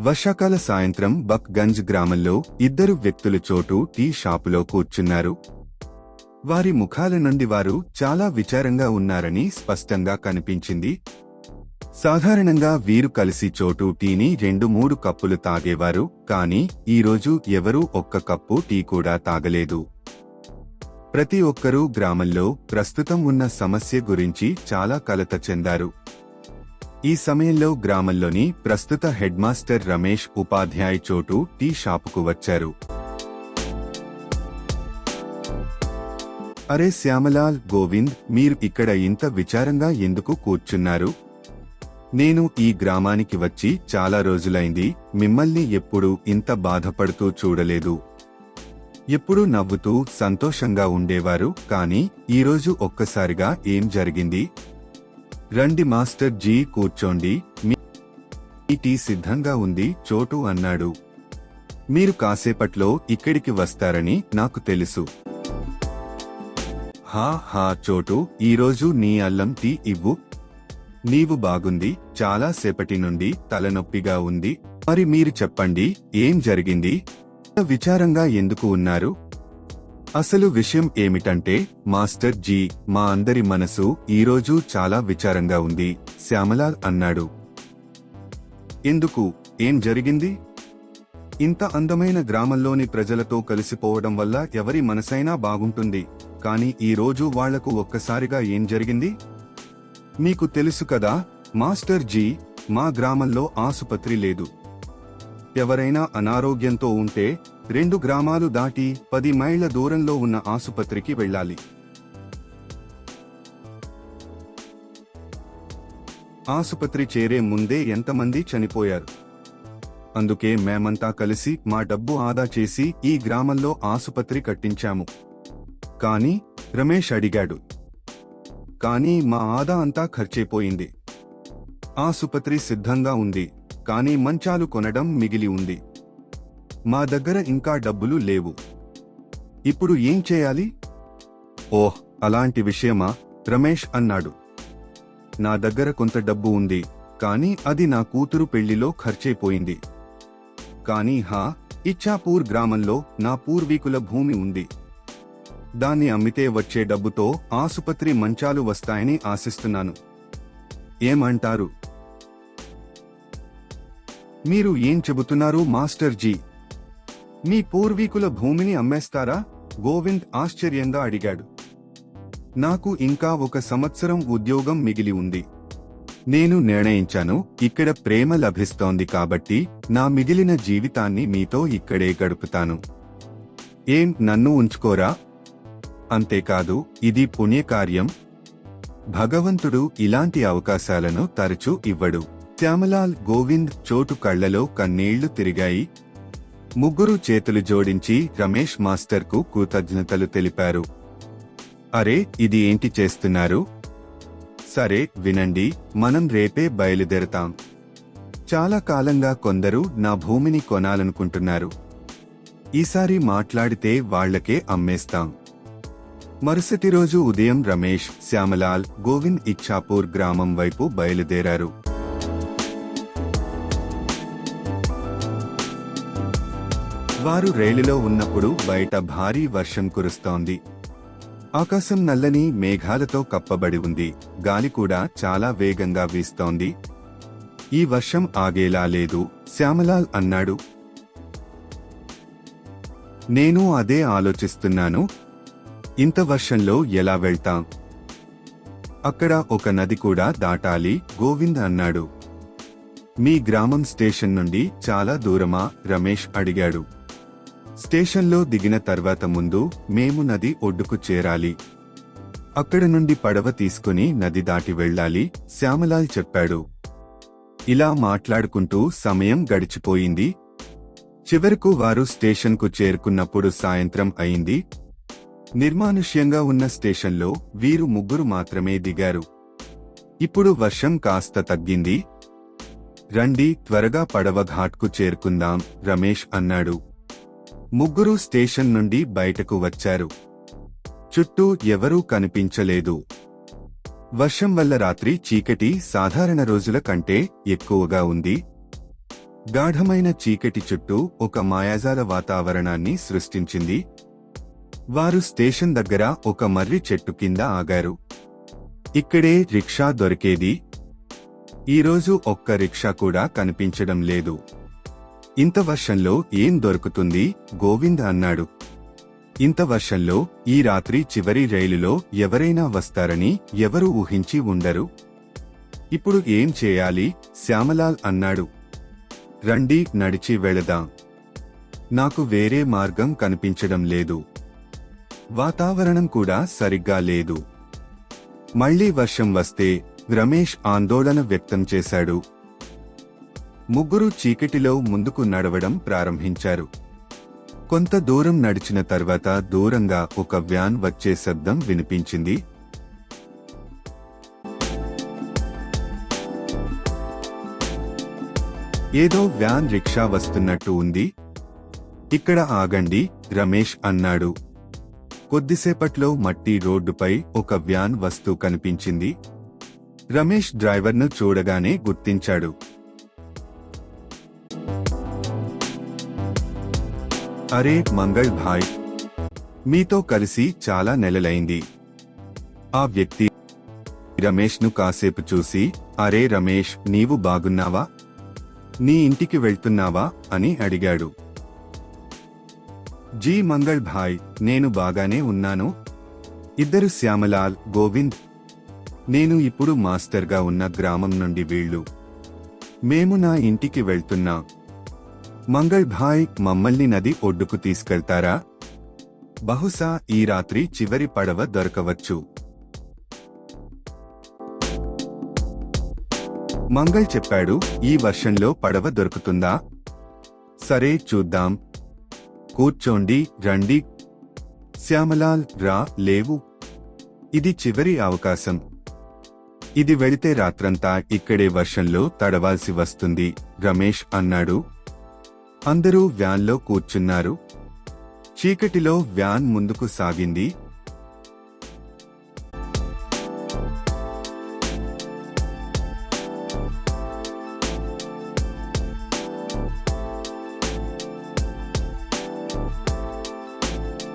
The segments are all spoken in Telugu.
వర్షాకాల సాయంత్రం బక్ గంజ్ గ్రామంలో ఇద్దరు వ్యక్తులు చోటు టీ షాపులో కూర్చున్నారు. వారి ముఖాల నుండి వారు చాలా విచారంగా ఉన్నారని స్పష్టంగా కనిపించింది. సాధారణంగా వీరు కలిసి చోటు టీని రెండు మూడు కప్పులు తాగేవారు కానీ ఈరోజు ఎవరూ ఒక్క కప్పు టీ కూడా తాగలేదు. ప్రతి ఒక్కరూ గ్రామంలో ప్రస్తుతం ఉన్న సమస్య గురించి చాలా కలత చెందారు. ఈ సమయంలో గ్రామంలోని ప్రస్తుత హెడ్మాస్టర్ రమేష్ ఉపాధ్యాయ్ చోటు టీ షాపుకు వచ్చారు. అరే శ్యామలాల్ గోవింద్ మీరు ఇక్కడ ఇంత విచారంగా ఎందుకు కూర్చున్నారు? నేను ఈ గ్రామానికి వచ్చి చాలా రోజులైంది మిమ్మల్ని ఎప్పుడూ ఇంత బాధపడుతూ చూడలేదు. ఎప్పుడూ నవ్వుతూ సంతోషంగా ఉండేవారు కానీ ఈరోజు ఒక్కసారిగా ఏం జరిగింది? రండి మాస్టర్ జీ కూర్చోండి. మీ మీ టీ సిద్ధంగా ఉంది చోటు అన్నాడు. మీరు కాసేపట్లో ఇక్కడికి వస్తారని నాకు తెలుసు. హా హా చోటు ఈరోజు నీ అల్లం టీ ఇవ్వు. నీవు బాగుంది చాలా సేపటి నుండి తలనొప్పిగా ఉంది. మరి మీరు చెప్పండి ఏం జరిగింది? విచారంగా ఎందుకు ఉన్నారు? అసలు విషయం ఏమిటంటే మాస్టర్ జీ మా అందరి మనసు ఈరోజు చాలా విచారంగా ఉంది శ్యామలాల్ అన్నాడు. ఎందుకు? ఏం జరిగింది? ఇంత అందమైన గ్రామంలోని ప్రజలతో కలిసిపోవడం వల్ల ఎవరి మనసైనా బాగుంటుంది కానీ ఈ రోజు వాళ్ళకు ఒక్కసారిగా ఏం జరిగింది? మీకు తెలుసు కదా మాస్టర్ జీ మా గ్రామంలో ఆసుపత్రి లేదు. ఎవరైనా అనారోగ్యంతో ఉంటే రెండు గ్రామాలు దాటి పది మైళ్ళ దూరంలో ఉన్న ఆసుపత్రికి వెళ్ళాలి. ఆసుపత్రి చేరే ముందే ఎంతమంది చనిపోయారు? అందుకే మేమంతా కలిసి మా డబ్బు ఆదా చేసి ఈ గ్రామంలో ఆసుపత్రి కట్టించాము. కానీ రమేష్ అడిగాడు. కానీ మా ఆదా అంతా ఖర్చైపోయింది. ఆసుపత్రి సిద్ధంగా ఉంది. కానీ మంచాలు కొనడం మిగిలి ఉంది. మా దగ్గర ఇంకా డబ్బులు లేవు. ఇప్పుడు ఏం చేయాలి? ఓహ్ అలాంటి విషయమా? రమేష్ అన్నాడు. నా దగ్గర కొంత డబ్బు ఉంది కానీ అది నా కూతురు పెళ్ళిలో ఖర్చైపోయింది. కానీ హా ఇచ్చాపూర్ గ్రామంలో నా పూర్వీకుల భూమి ఉంది. దాన్ని అమ్మితే వచ్చే డబ్బుతో ఆసుపత్రి మంచాలు వస్తాయని ఆశిస్తున్నాను. ఏమంటారు? మీరు ఏం చెబుతున్నారు మాస్టర్ జీ? మీ పూర్వీకుల భూమిని అమ్మేస్తారా? గోవింద్ ఆశ్చర్యంగా అడిగాడు. నాకు ఇంకా ఒక సంవత్సరం ఉద్యోగం మిగిలి ఉంది. నేను నిర్ణయించాను ఇక్కడ ప్రేమ లభిస్తోంది కాబట్టి నా మిగిలిన జీవితాన్ని మీతో ఇక్కడే గడుపుతాను. ఏం నన్ను ఉంచుకోరా? అంతేకాదు ఇది పుణ్యకార్యం. భగవంతుడు ఇలాంటి అవకాశాలను తరచూ ఇవ్వడు. శ్యామలాల్ గోవింద్ చోటు కళ్ళలో కన్నీళ్ళు తిరిగాయి. ముగ్గురు చేతులు జోడించి రమేష్ మాస్టర్కు కృతజ్ఞతలు తెలిపారు. అరే ఇది ఏంటి చేస్తున్నారు? సరే వినండి మనం రేపే బయలుదేరతాం. చాలా కాలంగా కొందరు నా భూమిని కొనాలనుకుంటున్నారు. ఈసారి మాట్లాడితే వాళ్ళకే అమ్మేస్తాం. మరుసటి రోజు ఉదయం రమేష్ శ్యామలాల్ గోవింద్ ఇచ్చాపూర్ గ్రామం వైపు బయలుదేరారు. వారు రైలులో ఉన్నప్పుడు బయట భారీ వర్షం కురుస్తోంది. ఆకాశం నల్లని మేఘాలతో కప్పబడి ఉంది. గాలి కూడా చాలా వేగంగా వీస్తోంది. ఈ వర్షం ఆగేలా లేదు శ్యామలాల్ అన్నాడు. నేను అదే ఆలోచిస్తున్నాను. ఇంత వర్షంలో ఎలా వెళ్తాం? అక్కడ ఒక నది కూడా దాటాలి గోవింద్ అన్నాడు. మీ గ్రామం స్టేషన్ నుండి చాలా దూరమా? రమేష్ అడిగాడు. స్టేషన్లో దిగిన తర్వాత ముందు మేము నది ఒడ్డుకు చేరాలి. అక్కడ నుండి పడవ తీసుకుని నది దాటి వెళ్ళాలి శ్యామలాల్ చెప్పాడు. ఇలా మాట్లాడుకుంటూ సమయం గడిచిపోయింది. చివరకు వారు స్టేషన్కు చేరుకున్నప్పుడు సాయంత్రం అయింది. నిర్మానుష్యంగా ఉన్న స్టేషన్లో వీరు ముగ్గురు మాత్రమే దిగారు. ఇప్పుడు వర్షం కాస్త తగ్గింది. రండి త్వరగా పడవ ఘాట్కు చేరుకుందాం రమేష్ అన్నాడు. ముగ్గురు స్టేషన్ నుండి బయటకు వచ్చారు. చుట్టూ ఎవరూ కనిపించలేదు. వర్షం వల్ల రాత్రి చీకటి సాధారణ రోజుల కంటే ఎక్కువగా ఉంది. గాఢమైన చీకటి చుట్టూ ఒక మాయాజాల వాతావరణాన్ని సృష్టించింది. వారు స్టేషన్ దగ్గర ఒక మర్రి చెట్టు కింద ఆగారు. ఇక్కడే రిక్షా దొరికేది. ఈరోజు ఒక్క రిక్షా కూడా కనిపించడం లేదు. ఇంత వర్షంలో ఏం దొరుకుతుంది? గోవింద్ అన్నాడు. ఇంత వర్షంలో ఈ రాత్రి చివరి రైలులో ఎవరైనా వస్తారని ఎవరు ఊహించి ఉండరు? ఇప్పుడు ఏం చేయాలి? శ్యామలాల్ అన్నాడు. రండి నడిచి వెళదాం. నాకు వేరే మార్గం కనిపించడం లేదు. వాతావరణం కూడా సరిగ్గా లేదు. మళ్ళీ వర్షం వస్తే రమేష్ ఆందోళన వ్యక్తం చేశాడు. ముగ్గురు చీకటిలో ముందుకు నడవడం ప్రారంభించారు. కొంత దూరం నడిచిన తర్వాత దూరంగా ఒక వ్యాన్ వచ్చే శబ్దం వినిపించింది. ఏదో వ్యాన్ రిక్షా వస్తున్నట్టు ఉంది. ఇక్కడ ఆగండి రమేష్ అన్నాడు. కొద్దిసేపట్లో మట్టి రోడ్డుపై ఒక వ్యాన్ వస్తూ కనిపించింది. రమేష్ డ్రైవర్ను చూడగానే గుర్తించాడు. అరే మంగళ్ భాయ్. మీతో కలిసి చాలా నెలలైంది. ఆ వ్యక్తి రమేష్ను కాసేపు చూసి అరే రమేష్ నీవు బాగున్నావా? నీ ఇంటికి వెళ్తున్నావా? అని అడిగాడు. జీ మంగళ్ భాయ్ నేను బాగానే ఉన్నాను. ఇద్దరు శ్యామలాల్ గోవింద్. నేను ఇప్పుడు మాస్టర్గా ఉన్న గ్రామం నుండి వీళ్ళు. మేము నా ఇంటికి వెళ్తున్నాం. మంగళ్ భాయ్ మమ్మల్ని నది ఒడ్డుకు తీసుకెళ్తారా? బహుశా ఈ రాత్రి చివరి పడవ దొరకవచ్చు. మంగళ్ చెప్పాడు ఈ వర్షంలో పడవ దొరుకుతుందా? సరే చూద్దాం. కూర్చోండి రండి. శ్యామలాల్ రా లేవు. ఇది చివరి అవకాశం. ఇది వెళితే రాత్రంతా ఇక్కడే వర్షంలో తడవాల్సి వస్తుంది రమేష్ అన్నాడు. అందరూ వ్యాన్లో కూర్చున్నారు. చీకటిలో వ్యాన్ ముందుకు సాగింది.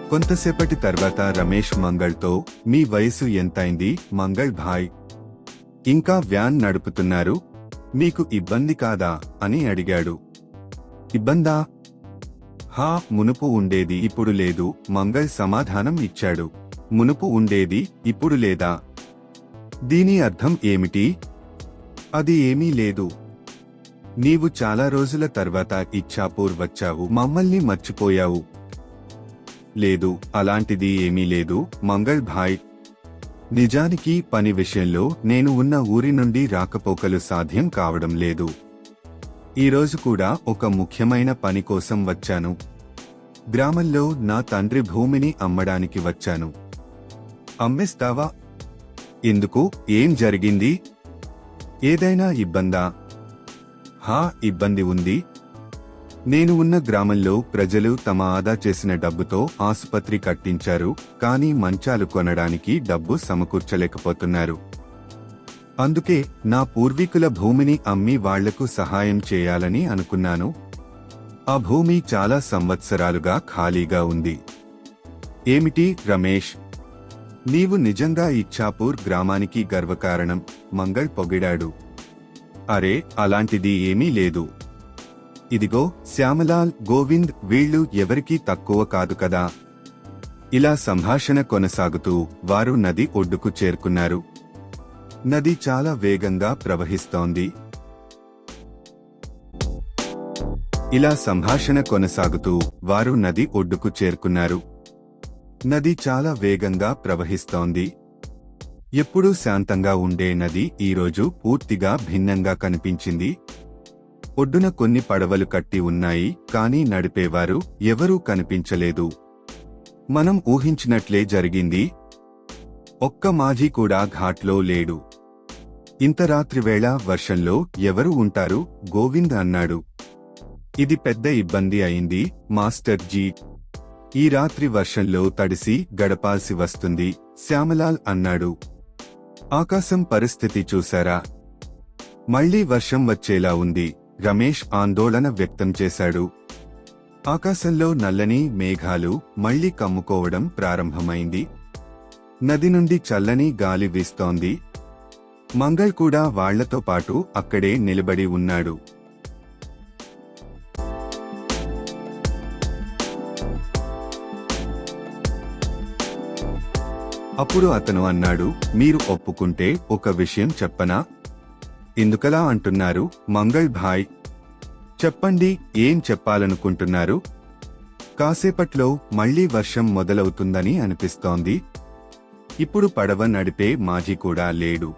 కొంతసేపటి తర్వాత రమేష్ మంగళ్తో మీ వయసు ఎంతైంది? మంగళ్ భాయ్. ఇంకా వ్యాన్ నడుపుతున్నారు. మీకు ఇబ్బంది కాదా? అని అడిగాడు. ఇబ్బందా హా మునుపు ఉండేది ఇప్పుడు లేదు మంగల్ సమాధానం ఇచ్చాడు. మునుపు ఉండేది ఇప్పుడు లేదా. దీని అర్థం ఏమిటి? అది ఏమీ లేదు. నీవు చాలా రోజుల తర్వాత ఇచ్చాపూర్ వచ్చావు మమ్మల్ని మర్చిపోయావు. లేదు అలాంటిది ఏమీ లేదు మంగళ్ భాయ్. నిజానికి పని విషయంలో నేను ఉన్న ఊరి నుండి రాకపోకలు సాధ్యం కావడం లేదు. ఈరోజు కూడా ఒక ముఖ్యమైన పని కోసం వచ్చాను. గ్రామంలో నా తండ్రి భూమిని అమ్మడానికి వచ్చాను. అమ్మేస్తావా? ఎందుకు? ఏం జరిగింది? ఏదైనా ఇబ్బందా? హా ఇబ్బంది ఉంది. నేను ఉన్న గ్రామంలో ప్రజలు తమ ఆదా చేసిన డబ్బుతో ఆసుపత్రి కట్టించారు కానీ మంచాలు కొనడానికి డబ్బు సమకూర్చలేకపోతున్నారు. అందుకే నా పూర్వీకుల భూమిని అమ్మి వాళ్ళకు సహాయం చేయాలని అనుకున్నాను. ఆ భూమి చాలా సంవత్సరాలుగా ఖాళీగా ఉంది. ఏమిటి రమేష్? నీవు నిజంగా ఇచ్చాపూర్ గ్రామానికి గర్వకారణం మంగళ్ పొగిడాడు. అరే అలాంటిది ఏమీ లేదు. ఇదిగో శ్యామలాల్ గోవింద్ వీళ్ళు ఎవరికీ తక్కువ కాదు కదా. ఇలా సంభాషణ కొనసాగుతూ వారు నది ఒడ్డుకు చేరుకున్నారు. నది చాలా వేగంగా ప్రవహిస్తోంది. ఇలా సంభాషణ కొనసాగుతూ వారు నది ఒడ్డుకు చేరుకున్నారు. నది చాలా వేగంగా ప్రవహిస్తోంది. ఎప్పుడూ శాంతంగా ఉండే నది ఈరోజు పూర్తిగా భిన్నంగా కనిపించింది. ఒడ్డున కొన్ని పడవలు కట్టి ఉన్నాయి కానీ నడిపేవారు ఎవరూ కనిపించలేదు. మనం ఊహించినట్లే జరిగింది ఒక్క మాజీ కూడా ఘాట్లో లేడు. ఇంత రాత్రివేళ వర్షంలో ఎవరు ఉంటారు? గోవింద్ అన్నాడు. ఇది పెద్ద ఇబ్బంది అయింది మాస్టర్ జీ. ఈ రాత్రి వర్షంలో తడిసి గడపాల్సి వస్తుంది శ్యామలాల్ అన్నాడు. ఆకాశం పరిస్థితి చూశారా? మళ్ళీ వర్షం వచ్చేలా ఉంది రమేష్ ఆందోళన వ్యక్తం చేశాడు. ఆకాశంలో నల్లని మేఘాలు మళ్ళీ కమ్ముకోవడం ప్రారంభమైంది నది నుండి చల్లని గాలి వీస్తోంది. మంగళ్ కూడా వాళ్ళతో పాటు అక్కడే నిలబడి ఉన్నాడు. అప్పుడు అతను అన్నాడు మీరు ఒప్పుకుంటే ఒక విషయం చెప్పనా? ఎందుకలా అంటున్నారు మంగళ్ భాయ్? చెప్పండి ఏం చెప్పాలనుకుంటున్నారు? కాసేపట్లో మళ్ళీ వర్షం మొదలవుతుందని అనిపిస్తోంది. ఇప్పుడు పడవ నడిపే మాజీ కూడా లేడు.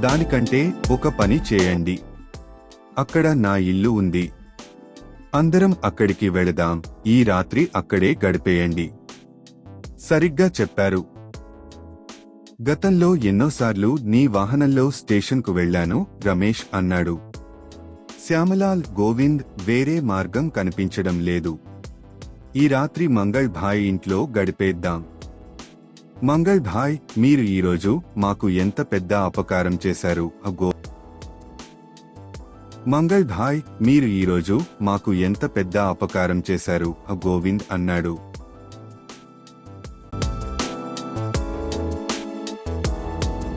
దానికంటే ఒక పని చేయండి. అక్కడ నా ఇల్లు ఉంది. అందరం అక్కడికి వెళదాం. ఈ రాత్రి అక్కడే గడిపేయండి. సరిగ్గా చెప్పారు. గతంలో ఎన్నోసార్లు నీ వాహనంలో స్టేషన్కు వెళ్ళాను రమేష్ అన్నాడు. శ్యామలాల్ గోవింద్ వేరే మార్గం కనిపించడం లేదు. ఈ రాత్రి మంగళ్ భాయ్ ఇంట్లో గడిపేద్దాం. మంగళ్ భాయ్ మీరు ఈరోజు మాకు ఎంత పెద్ద అపకారం చేశారు అగో మంగళ్ భాయ్ మీరు ఈరోజు మాకు ఎంత పెద్ద అపకారం చేశారు ఆ గోవింద్ అన్నాడు.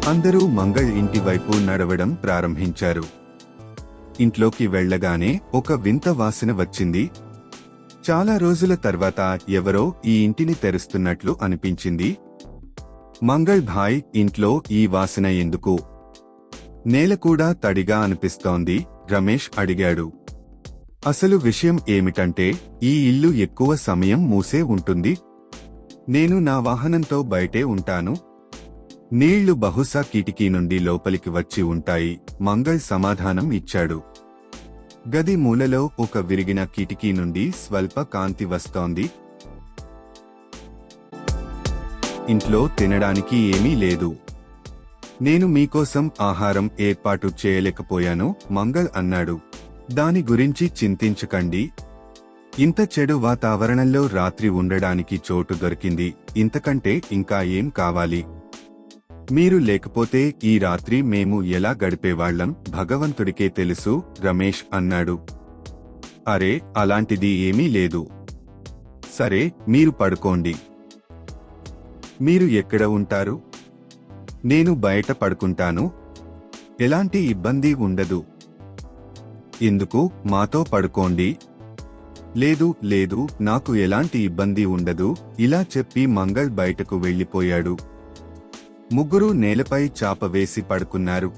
అందరూ మంగళ్ ఇంటి వైపు నడవడం ప్రారంభించారు. ఇంట్లోకి వెళ్ళగానే ఒక వింత వాసన వచ్చింది చాలా రోజుల తర్వాత ఎవరో ఈ ఇంటిని తెరుస్తున్నట్లు అనిపించింది. మంగళ్ భాయ్ ఇంట్లో ఈ వాసన ఎందుకు? నేల కూడా తడిగా అనిపిస్తోంది రమేష్ అడిగాడు. అసలు విషయం ఏమిటంటే ఈ ఇల్లు ఎక్కువ సమయం మూసే ఉంటుంది. నేను నా వాహనంతో బయటే ఉంటాను. నీళ్ళు బహుశా కిటికీ నుండి లోపలికి వచ్చి ఉంటాయి మంగళ్ సమాధానం ఇచ్చాడు. గది మూలలో ఒక విరిగిన కిటికీ నుండి స్వల్ప కాంతి వస్తోంది. ఇంట్లో తినడానికి ఏమీ లేదు. నేను మీకోసం ఆహారం ఏర్పాటు చేయలేకపోయాను మంగల్ అన్నాడు. దాని గురించి చింతించకండి. ఇంత చెడు వాతావరణంలో రాత్రి ఉండడానికి చోటు దొరికింది ఇంతకంటే ఇంకా ఏం కావాలి? మీరు లేకపోతే ఈ రాత్రి మేము ఎలా గడిపేవాళ్ళం భగవంతుడికే తెలుసు రమేష్ అన్నాడు. అరే అలాంటిది ఏమీ లేదు. సరే మీరు పడుకోండి. మీరు ఎక్కడ ఉంటారు? నేను బయట పడుకుంటాను. ఎలాంటి ఇబ్బంది ఉండదు. ఎందుకు? మాతో పడుకోండి. లేదు లేదు నాకు ఎలాంటి ఇబ్బంది ఉండదు. ఇలా చెప్పి మంగళ్ బయటకు వెళ్ళిపోయాడు. ముగ్గురు నేలపై చాప వేసి పడుకున్నారు.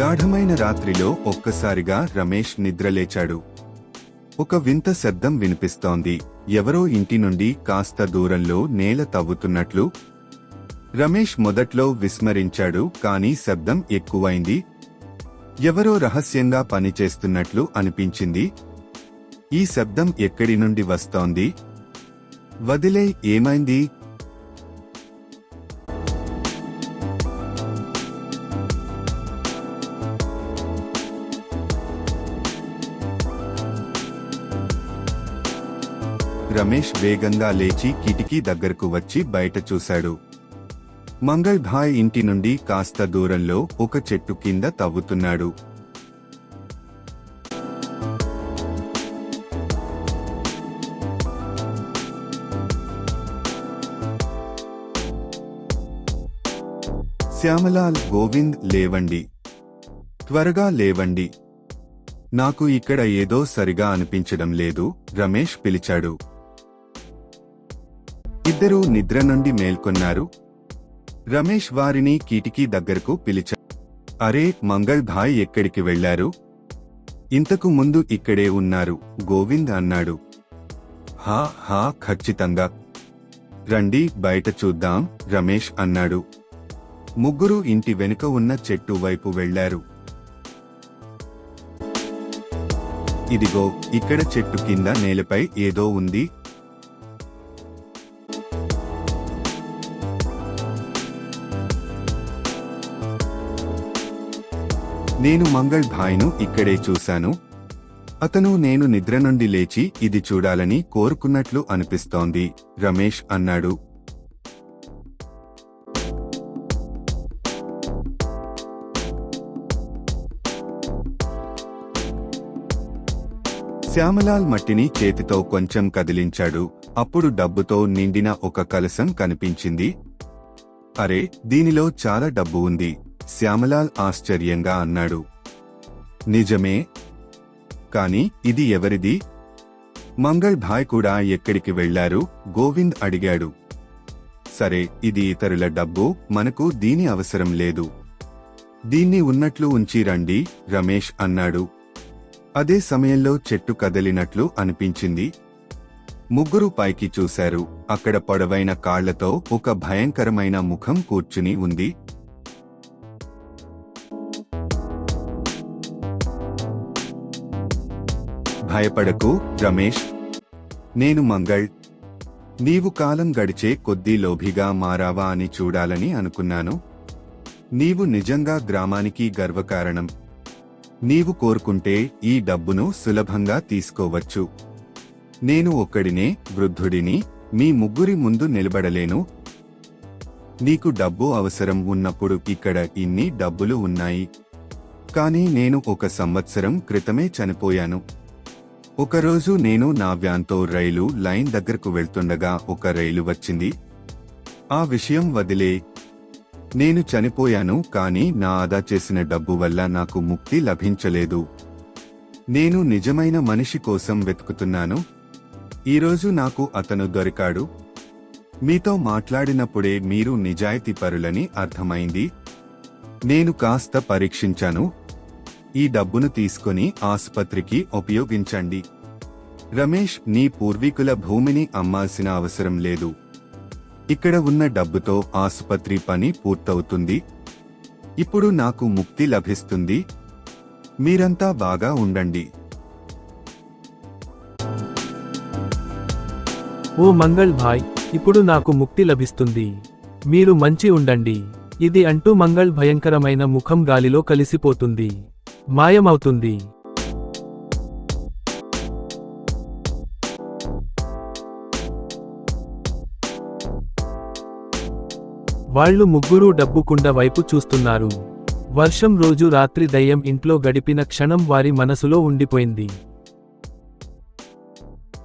గాఢమైన రాత్రిలో ఒక్కసారిగా రమేష్ నిద్రలేచాడు. ఒక వింత శబ్దం వినిపిస్తోంది. ఎవరో ఇంటి నుండి కాస్త దూరంలో నేల తవ్వుతున్నట్లు రమేష్ మొదట్లో విస్మరించాడు కాని శబ్దం ఎక్కువైంది. ఎవరో రహస్యంగా పనిచేస్తున్నట్లు అనిపించింది. ఈ శబ్దం ఎక్కడి నుండి వస్తోంది? వదిలే ఏమైంది? రమేష్ వేగంగా లేచి కిటికీ దగ్గరకు వచ్చి బయట చూశాడు. మంగళ్ భాయ్ ఇంటి నుండి కాస్త దూరంలో ఒక చెట్టు కింద తవ్వుతున్నాడు. శ్యామలాల్ గోవింద్ లేవండి. త్వరగా లేవండి. నాకు ఇక్కడ ఏదో సరిగా అనిపించడం లేదు రమేష్ పిలిచాడు. ఇద్దరూ నిద్ర నుండి మేల్కొన్నారు. రమేష్ వారిని కిటికీ దగ్గరకు పిలిచాడు అరే మంగళ్ భాయ్ ఎక్కడికి వెళ్ళారు ఇంతకు ముందు ఇక్కడే ఉన్నారు గోవింద్ అన్నాడు. హా హా ఖచ్చితంగా. రండి బయట చూద్దాం రమేష్ అన్నాడు. ముగ్గురు ఇంటి వెనుక ఉన్న చెట్టు వైపు వెళ్ళారు ఇదిగో ఇక్కడ చెట్టు కింద నేలపై ఏదో ఉంది. నేను మంగళ్ భాయ్ను ఇక్కడే చూశాను. అతను నేను నిద్ర నుండి లేచి ఇది చూడాలని కోరుకున్నట్లు అనిపిస్తోంది రమేష్ అన్నాడు. శ్యామలాల్ మట్టిని చేతితో కొంచెం కదిలించాడు. అప్పుడు డబ్బుతో నిండిన ఒక కలసం కనిపించింది. అరే దీనిలో చాలా డబ్బు ఉంది. శ్యామలాల్ ఆశ్చర్యంగా అన్నాడు. నిజమే? కాని ఇది ఎవరిది? మంగళ్ భాయ్ కూడా ఎక్కడికి వెళ్ళారు? గోవింద్ అడిగాడు. సరే ఇది ఇతరుల డబ్బు మనకు దీని అవసరం లేదు. దీన్ని ఉన్నట్లు ఉంచి రండి రమేష్ అన్నాడు. అదే సమయంలో చెట్టు కదిలినట్లు అనిపించింది. ముగ్గురు పైకి చూశారు. అక్కడ పొడవైన కాళ్ళతో ఒక భయంకరమైన ముఖం కూర్చుని ఉంది. భయపడకు రమేష్. నేను మంగళ్. నీవు కాలం గడిచే కొద్దీ లోభిగా మారావా అని చూడాలని అనుకున్నాను. నీవు నిజంగా గ్రామానికి గర్వకారణం. నీవు కోరుకుంటే ఈ డబ్బును సులభంగా తీసుకోవచ్చు. నేను ఒక్కడినే వృద్ధుడిని మీ ముగ్గురి ముందు నిలబడలేను. నీకు డబ్బు అవసరం ఉన్నప్పుడు ఇక్కడ ఇన్ని డబ్బులు ఉన్నాయి. కానీ నేను ఒక సంవత్సరం క్రితమే చనిపోయాను. ఒకరోజు నేను నా వ్యాన్తో రైలు లైన్ దగ్గరకు వెళ్తుండగా ఒక రైలు వచ్చింది. ఆ విషయం వదిలే నేను చనిపోయాను కానీ నా ఆదా చేసిన డబ్బు వల్ల నాకు ముక్తి లభించలేదు. నేను నిజమైన మనిషి కోసం వెతుకుతున్నాను. ఈరోజు నాకు అతను దొరికాడు. మీతో మాట్లాడినప్పుడే మీరు నిజాయితీపరులని అర్థమైంది. నేను కాస్త పరీక్షించాను. ఈ డబ్బును తీసుకొని ఆసుపత్రికి ఉపయోగించండి. రమేష్ నీ పూర్వీకుల భూమిని అమ్మాల్సిన అవసరం లేదు. ఇక్కడ ఉన్న డబ్బుతో ఆసుపత్రి పని పూర్తవుతుంది. ఇప్పుడు నాకు ముక్తి లభిస్తుంది. మీరంతా బాగా ఉండండి. ఓ మంగళ్ భాయ్ ఇప్పుడు నాకు ముక్తి లభిస్తుంది. మీరు మంచి ఉండండి. ఇది అంటూ మంగళ్ భయంకరమైన ముఖం గాలిలో కలిసిపోతుంది. మాయమవుతుంది. వాళ్ళు ముగ్గురూ డబ్బుకుండ వైపు చూస్తున్నారు. వర్షం రోజు రాత్రి దయ్యం ఇంట్లో గడిపిన క్షణం వారి మనసులో ఉండిపోయింది.